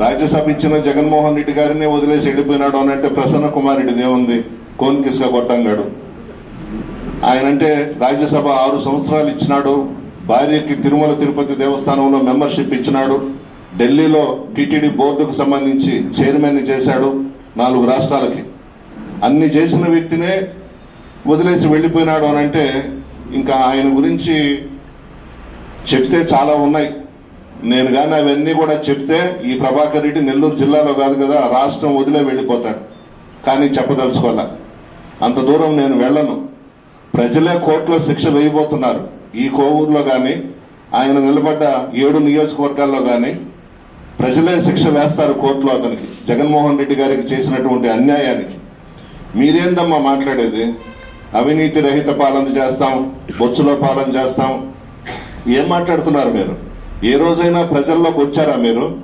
రాజ్యసభ ఇచ్చిన జగన్మోహన్ రెడ్డి గారిని వదిలేసి వెళ్ళిపోయినాడు అని అంటే ప్రసన్న కుమార్ రెడ్డి దేవుంది కోన్ కిస్క కొట్టంగాడు. ఆయన అంటే రాజ్యసభ ఆరు సంవత్సరాలు ఇచ్చినాడు. భార్యకి తిరుమల తిరుపతి దేవస్థానంలో మెంబర్షిప్ ఇచ్చినాడు. ఢిల్లీలో టిటిడి బోర్డుకు సంబంధించి చైర్మన్ చేశాడు నాలుగు రాష్ట్రాలకి. అన్ని చేసిన వ్యక్తినే వదిలేసి వెళ్ళిపోయినాడు అని అంటే ఇంకా ఆయన గురించి చెప్తే చాలా ఉన్నాయి. నేను కానీ అవన్నీ కూడా చెప్తే ఈ ప్రభాకర్ రెడ్డి నెల్లూరు జిల్లాలో కాదు కదా రాష్ట్రం వదిలే వెళ్ళిపోతాడు. కానీ చెప్పదలుచుకోలే అంత దూరం నేను వెళ్ళను. ప్రజలే కోర్టులో శిక్ష వేయబోతున్నారు. ఈ కోవూరులో కానీ ఆయన నిలబడ్డ ఏడు నియోజకవర్గాల్లో కానీ ప్రజలే శిక్ష వేస్తారు కోర్టులో అతనికి. జగన్మోహన్ రెడ్డి గారికి చేసినటువంటి అన్యాయానికి. మీరేందమ్మా మాట్లాడేది? అవినీతి రహిత పాలన చేస్తాం బొచ్చులో పాలన చేస్తాం. ఏం మాట్లాడుతున్నారు మీరు? ఏ రోజైనా ప్రజల్లోకి వచ్చారా మీరు?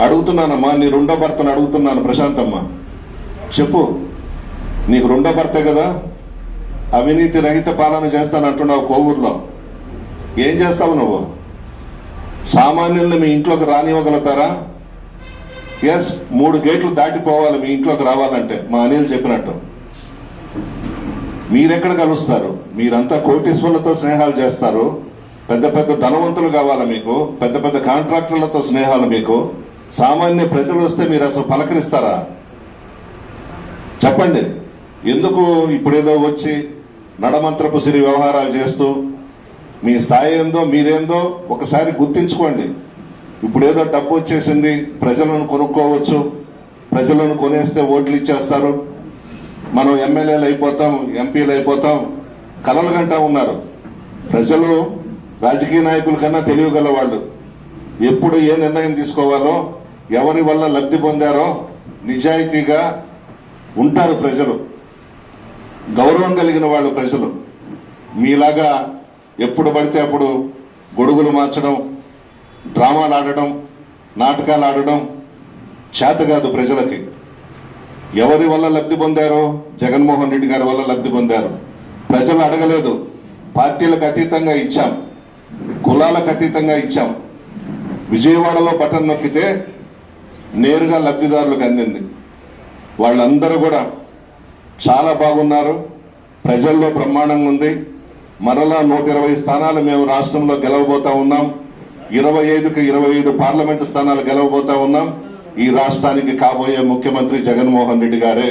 అడుగుతున్నానమ్మా నీ రెండో భర్తను అడుగుతున్నాను ప్రశాంతమ్మ. చెప్పు నీకు రెండో భర్తే కదా? అవినీతి రహిత పాలన చేస్తాను అంటున్నావు కోవూరులో. ఏం చేస్తావు నువ్వు? సామాన్యుల్ని మీ ఇంట్లోకి రానివ్వగలుగుతారా? ఎస్ మూడు గేట్లు దాటిపోవాలి మీ ఇంట్లోకి రావాలంటే మా అనిల్ చెప్పినట్టు. మీరెక్కడ కలుస్తారు? మీరంతా కోటీశ్వర్లతో స్నేహాలు చేస్తారు. పెద్ద పెద్ద ధనవంతులు కావాలా మీకు? పెద్ద పెద్ద కాంట్రాక్టర్లతో స్నేహాలు మీకు? సామాన్య ప్రజలు వస్తే మీరు అసలు పలకరిస్తారా? చెప్పండి. ఎందుకు ఇప్పుడేదో వచ్చి నడమంత్రపు సిరి వ్యవహారాలు చేస్తూ మీ స్థాయి ఏందో మీరేందో ఒకసారి గుర్తించుకోండి. ఇప్పుడేదో డబ్బు వచ్చేసింది ప్రజలను కొనుక్కోవచ్చు ప్రజలను కొనేస్తే ఓట్లు ఇచ్చేస్తారు. మనం ఎమ్మెల్యేలు అయిపోతాం ఎంపీలు అయిపోతాం కలలు గంటా ఉన్నారు. ప్రజలు రాజకీయ నాయకుల కన్నా తెలియగల వాళ్ళు ఎప్పుడు ఏ నిర్ణయం తీసుకోవాలో ఎవరి వల్ల లబ్ధి పొందారో నిజాయితీగా ఉంటారు ప్రజలు. గౌరవం కలిగిన వాళ్ళు ప్రజలు. మీలాగా ఎప్పుడు పడితే అప్పుడు గొడుగులు మార్చడం డ్రామాలు ఆడడం నాటకాలు ఆడడం చేత కాదు ప్రజలకి. ఎవరి వల్ల లబ్ధి పొందారో జగన్మోహన్ రెడ్డి గారి వల్ల లబ్ధి పొందారు. ప్రజలు అడగలేదు. పార్టీలకు అతీతంగా ఇచ్చాం. కులాలకు అతీతంగా ఇచ్చాం. విజయవాడలో బటన్ నొక్కితే నేరుగా లబ్ధిదారులకు అందింది. వాళ్ళందరూ కూడా చాలా బాగున్నారు. ప్రజల్లో బ్రహ్మాండంగా ఉంది. మరలా నూట ఇరవై స్థానాలు మేము రాష్ట్రంలో గెలవబోతా ఉన్నాం. ఇరవై ఐదుకి ఇరవై ఐదు పార్లమెంటు స్థానాలు గెలవబోతా ఉన్నాం. ఈ రాష్ట్రానికి కాబోయే ముఖ్యమంత్రి జగన్మోహన్ రెడ్డి గారే.